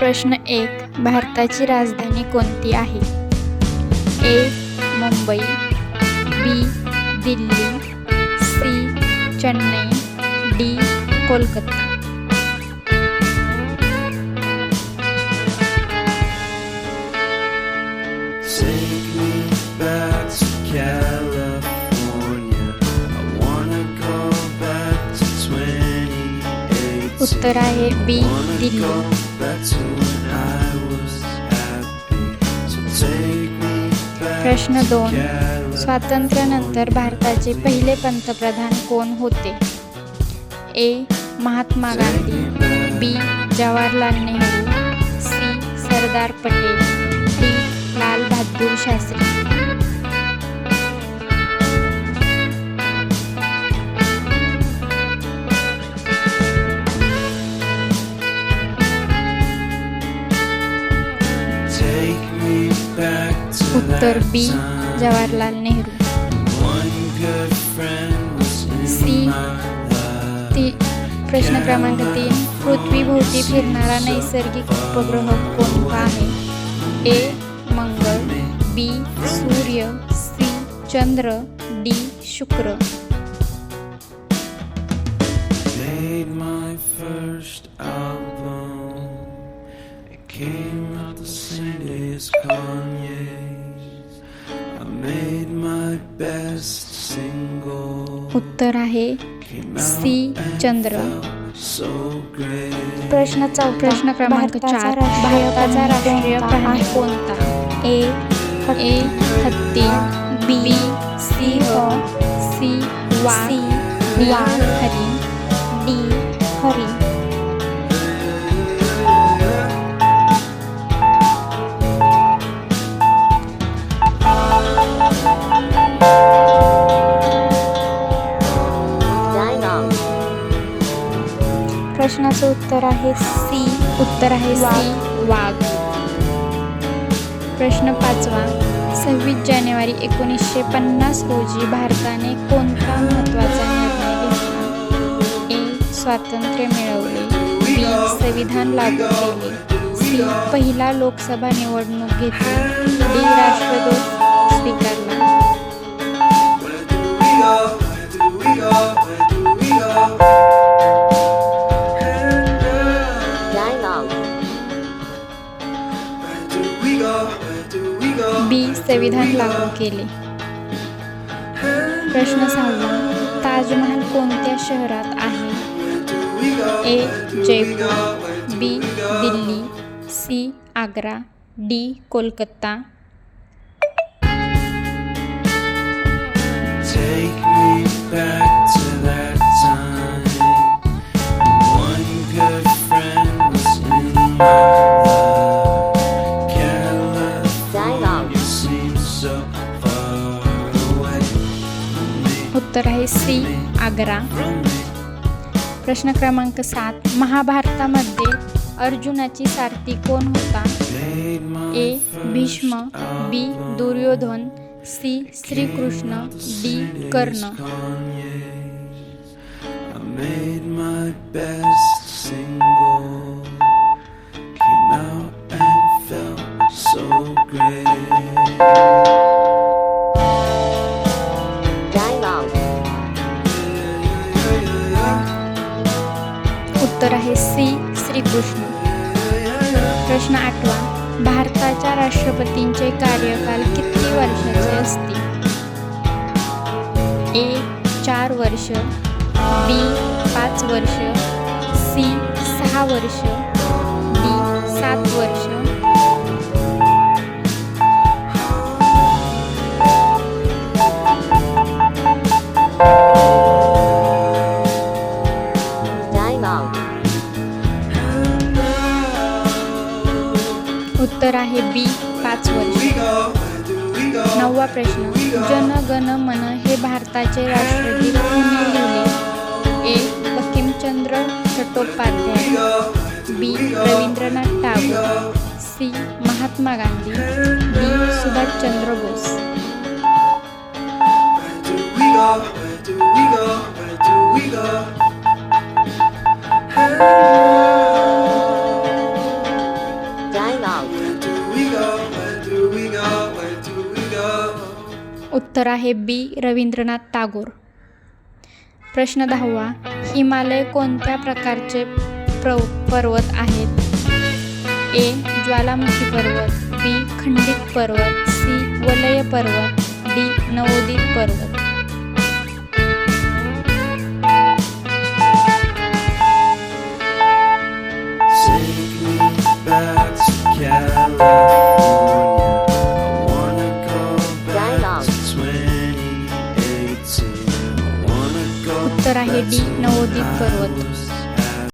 प्रश्न एक भारताची राजधानी कोणती आहे A Mumbai B Delhi C Chennai D Kolkata Take me back to California. I wanna go back to 2018. उत्तर आहे बी दिल्ली प्रश्न दोन. स्वातंत्र्यानंतर भारताचे पहिले पंतप्रधान कोण होते? A. Mahatma Gandhi. B. Jawaharlal Nehru. C. Sardar Patel. D. Lal Bahadur Shastri. ઉત્તર બી જવાહરલાલ નહેરુ સી પ્રશ્ન ક્રમાંક તીન પૃથ્વીભોવતી ફિરનારા નૈસર્ગિક ઉપગ્રહ કોણવા હે એ મંગળ બી સૂર્ય સી ચંદ્ર ડી શુક્ર Came out the same day as Kanye. उत्तर आहे सी चंद्र. प्रश्न चौ प्रश्न क्रमांक चार. भारताचा राष्ट्रीय प्राणी कोणता? ए ए हत्ती बी सी वाघ डी हरिण डी हरिण प्रश्नाचं उत्तर आहे सी. उत्तर आहे सी. वाघ. प्रश्न पाचवा. सव्वीस जानेवारी एकोणीसशे पन्नास रोजी भारताने कोणता महत्त्वाचा निर्णय घेतला? ए. स्वातंत्र्य मिळवले. बी. संविधान लागू केले. सी. पहिला लोकसभा निवडणूक घेतली. डी. राष्ट्रध्वज स्वीकारला. विधान लागू केले प्रश्न सांगा ताजमहल कोणत्या शहरात आहे A Jaipur B Delhi C Agra D Kolkata Bye. C Agra. प्रश्न क्रमांक सात. महाभारतामध्ये अर्जुनाची सारथी कोण होता? A. Bhishma. B. Duryodhan. C. Shrikrishna. D. Karna. I made my best single. उत्तर आहे सी श्रीकृष्ण. प्रश्न आठवा भारताच्या राष्ट्रपतींचे कार्यकाल किती वर्षाचे असते ए चार वर्ष बी पाच वर्ष सी सहा वर्ष डी सात वर्ष. उत्तर आहे बी पाच वर्ष. नववा प्रश्न. जन गण मन हे भारताचे राष्ट्रगीत कोणी लिहिले. A Bankimchandra Chattopadhyay. B Rabindranath Tagore. C Mahatma Gandhi. D Subhashchandra Bose. Where do we go? Where do we go? उत्तर आहे बी. रवींद्रनाथ टागोर. प्रश्न दहावा हिमालय कोणत्या प्रकारचे प्र पर्वत आहेत? ए. ज्वालामुखी पर्वत बी. खंडित पर्वत सी. वलय पर्वत डी. नवोदित पर्वत. ઉત્તરાહેડી નવોદીપ પર્વત